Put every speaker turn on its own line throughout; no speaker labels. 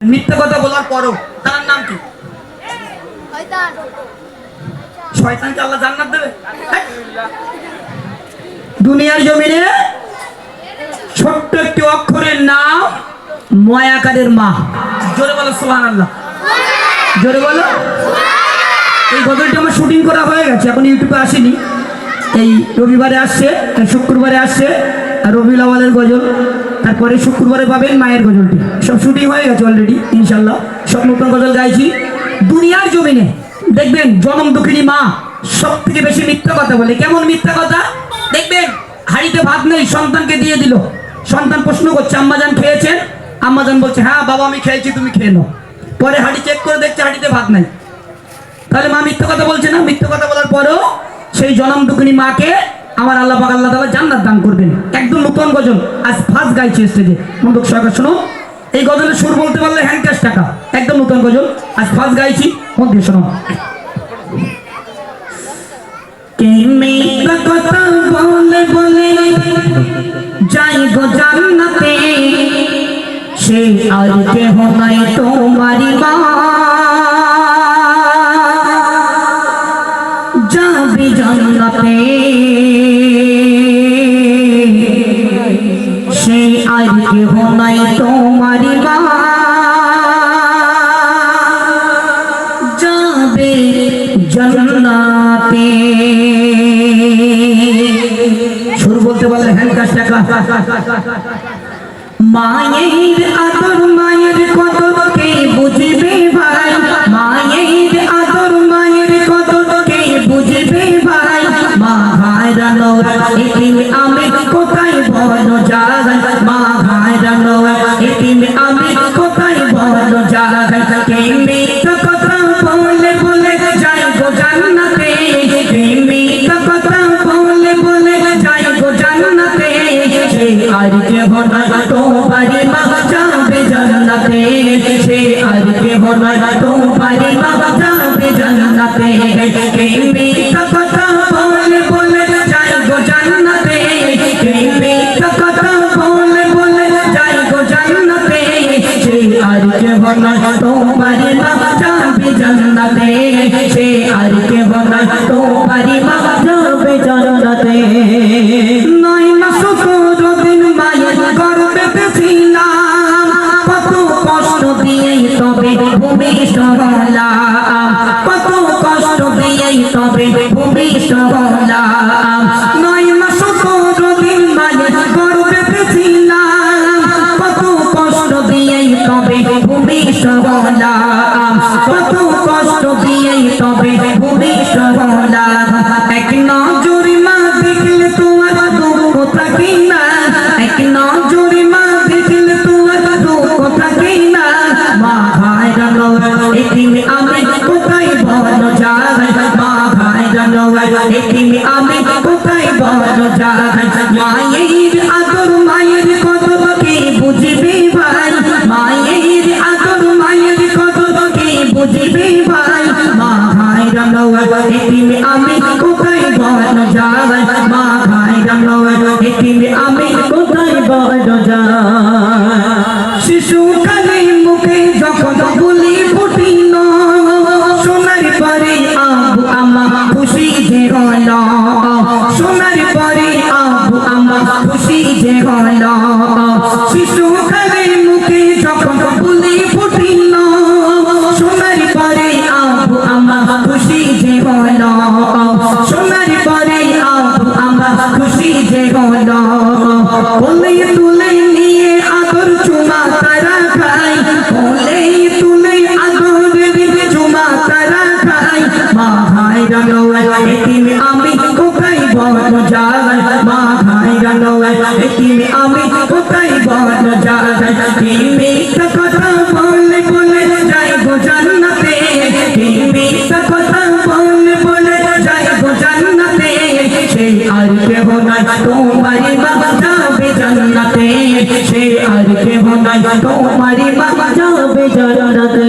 মিথ্যা কথা বলার পরও তার নাম কি? শয়তানকে আল্লাহ জান্নাত দেবে? হ্যাঁ? দুনিয়ার জমিনে ছোট্ট একটি অক্ষরের নাম ময়াকারের মা। জোরে বলো সোহান আল্লাহ জোরে বলো। এই গজলটি আমার শুটিং করা হয়ে গেছে এখন ইউটিউবে আসেনি। এই রবিবারে আসছে শুক্রবারে আসছে আর রবিউল আওয়ালের গজল। তারপরে শুক্রবারে পাবেন মায়ের গজলটি। সব শুটিং হয়ে গেছে অলরেডি ইনশাল্লাহ সব নতুন গজল গাইছি। দুনিয়ার জমিনে, দেখবেন, জনম দুঃখিনী মা সব থেকে বেশি মিথ্যা কথা বলে। কেমন মিথ্যা কথা? দেখবেন, হাড়িতে ভাত নেই, সন্তানকে দিয়ে দিল। সন্তান প্রশ্ন করছে, আম্মাজান খেয়েছেন? আম্মাজান বলছে হ্যাঁ বাবা, আমি খেয়েছি, তুমি খেয়ে নাও। পরে হাড়ি চেক করে দেখছে, হাড়িতে ভাত নাই। তাহলে মা মিথ্যা কথা বলছে না? মিথ্যা কথা বলার পরেও সেই জনম দুঃখিনী মাকে আমার আল্লাহ পাক আল্লাহ তাআলা জান্নাত দান করবেন। একদম নতুন গজল। আজ ফার্স্ট গাইছে স্টেজে বন্ধুক সরকার, শোনো। এই গজলের সুর বলতে পারলে হ্যান্ড ক্যাশ টাকা। একদম নতুন গজল। আজ ফার্স্ট গাইছি। মধ্যে শোনো। কে মিথ্যা কথা বলে বলে যাই গো জান্নাতে, সে আর কেহ নাই তোমারি মা যাবে জান্নাতে। যাবে জন্নাতে। সুর বলতে পারলে হ্যান্ড কাজটা মায়ের আদর মায়ের কদর তোমারি মা যাবে জান্নাতে সে আর কে হনা তোমারি মা যাবে জান্নাতে কে মিথ্যা কথা বলে বলে যাই গো জান্নাতে। কে মিথ্যা কথা বলে বলে যাই গো জান্নাতে সে আর কে হনা তোমারি তোমারি যাবে জান্নাতে নয় তবে ভূমিষ্ঠ হলাম কত কষ্ট দিয়ে তবে ভূমিষ্ঠ হলাম। নয় মাস দিন মায়ের গর্বেতে ছিলাম কত কষ্ট দিয়ে তবে ভূমিষ্ঠ হলাম। কত যাই মা ভাই রানো এতিম আমি কোথায় বড় যাই মায়ের আদর মায়ের কদর কে বুঝবে ভাই মায়ের আদর মায়ের কদর কে বুঝবে ভাই মা ভাই রানো এতিম আমি কোথায় বড় যাই মা ভাই রানো এতিম আমি কোথায় বড় যাই শিশু বলে তুলে নিয়ে আদর চুমা তারা খাই বলে তুলে আদর চুমা তারা খাই মা ভাই রানো এতিম আমি কোথায় বড় যাই? মা ভাই রানো এতিম আমি কোথায় বড় যাই? মিথ্যা কথা বলে বলে যাই গো জান্নাতে। কি কথা তোমারি বাবা জান্নাতে সে আর কে নাই। তোমারি বাবা যাবে জান্নাতে।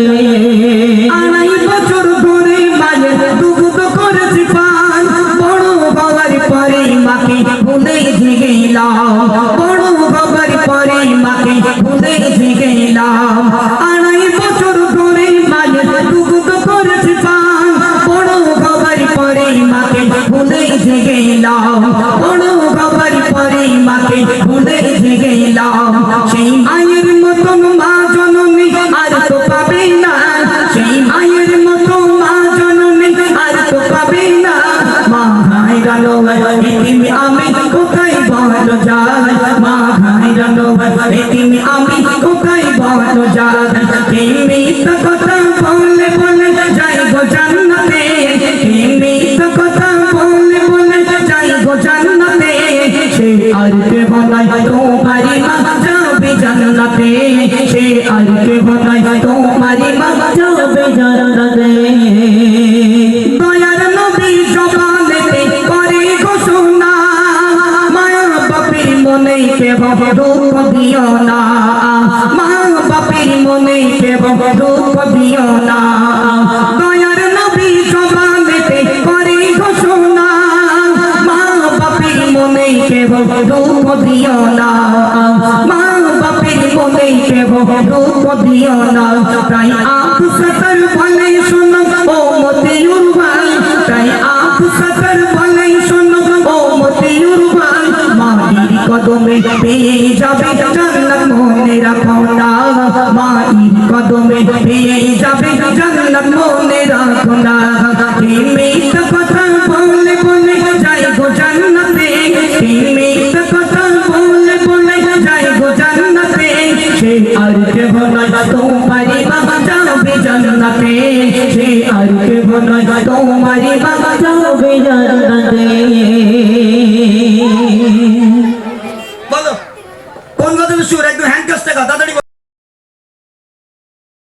গো জান্নাতে। কি মিথ্যা কথা বলে বলে যাই গো জান্নাতে। সে আর কে বলাই তোমারি মা যাবে জান্নাতে। সে আর কে বলাই তোমারি মা যাবে জান্নাতে। দয়ার নবী জবানেতে করে ঘোষণা, মায়া বাপের কে দুঃখ দিও না। মা মনে কে দুঃখ দিও না। দয়ার নবী জবানেতে করে ঘোষণা মা বাপের মনে কে রূপ দিও না। মা বাপের মনে কে দুঃখ দিও না। তাই আপ সতর বলে শোনো তোমারি বাবা যাবে জান্নাতে